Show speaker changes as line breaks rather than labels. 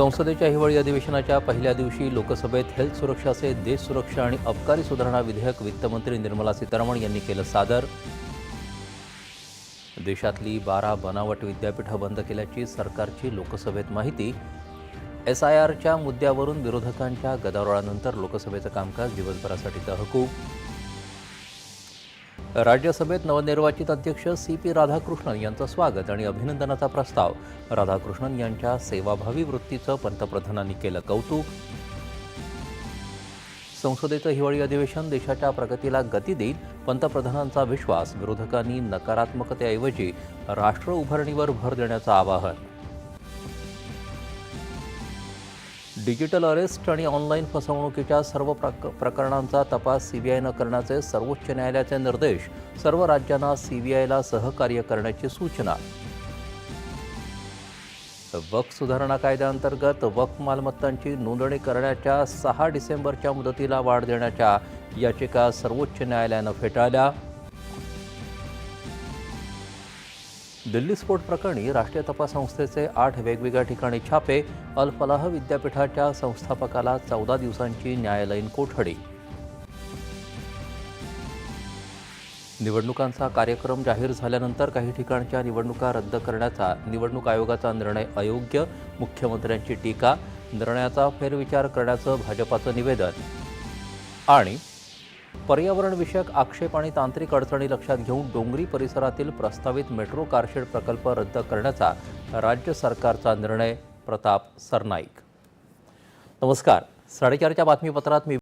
संसदेच्या हिवाळी अधिवेशनाच्या पहिल्या दिवशी लोकसभेत हेल्थ सुरक्षाचे देश सुरक्षा आणि अबकारी सुधारणा विधेयक वित्तमंत्री निर्मला सीतारामन यांनी केलं सादर. देशातली बारा बनावट विद्यापीठं बंद केल्याची सरकारची लोकसभेत माहिती. एस आय आरच्या मुद्द्यावरून विरोधकांच्या गदारोळानंतर लोकसभेचं कामकाज दिवसभरासाठी तहकूब. राज्यसभेत नवनिर्वाचित अध्यक्ष सी पी राधाकृष्णन यांचं स्वागत आणि अभिनंदनाचा प्रस्ताव. राधाकृष्णन यांच्या सेवाभावी वृत्तीचं पंतप्रधानांनी केलं कौतुक. संसदेचं हिवाळी अधिवेशन देशाच्या प्रगतीला गती देईल पंतप्रधानांचा विश्वास विरोधकांनी नकारात्मकतेऐवजी राष्ट्र उभारणीवर भर देण्याचं आवाहन. डिजिटल अरेस्ट आणि ऑनलाईन फसवणुकीच्या सर्व प्रक प्रकरणांचा तपास सीबीआयनं करण्याचे सर्वोच्च न्यायालयाचे निर्देश सर्व राज्यांना सीबीआयला सहकार्य करण्याची सूचना. वक्फ सुधारणा कायद्याअंतर्गत वक्फ मालमत्तांची नोंदणी करण्याच्या सहा डिसेंबरच्या मुदतीला वाढ देण्याच्या याचिका सर्वोच्च न्यायालयानं फेटाळल्या. दिल्ली स्फोट प्रकरणी राष्ट्रीय तपास संस्थेचे आठ वेगवेगळ्या ठिकाणी छापे अल फलाह विद्यापीठाच्या संस्थापकाला चौदा दिवसांची न्यायालयीन कोठडी. निवडणुकांचा कार्यक्रम जाहीर झाल्यानंतर काही ठिकाणच्या निवडणुका रद्द करण्याचा निवडणूक आयोगाचा निर्णय अयोग्य मुख्यमंत्र्यांची टीका निर्णयाचा फेरविचार करण्याचं भाजपाचं निवेदन आणि पर्यावरणविषयक आक्षेप आणि तांत्रिक अडचणी लक्षात घेऊन डोंगरी परिसरातील प्रस्तावित मेट्रो कारशेड प्रकल्प रद्द करण्याचा राज्य सरकारचा निर्णय. प्रताप सरनाईक. नमस्कार. साडेचारच्या बातमीपत्रात मी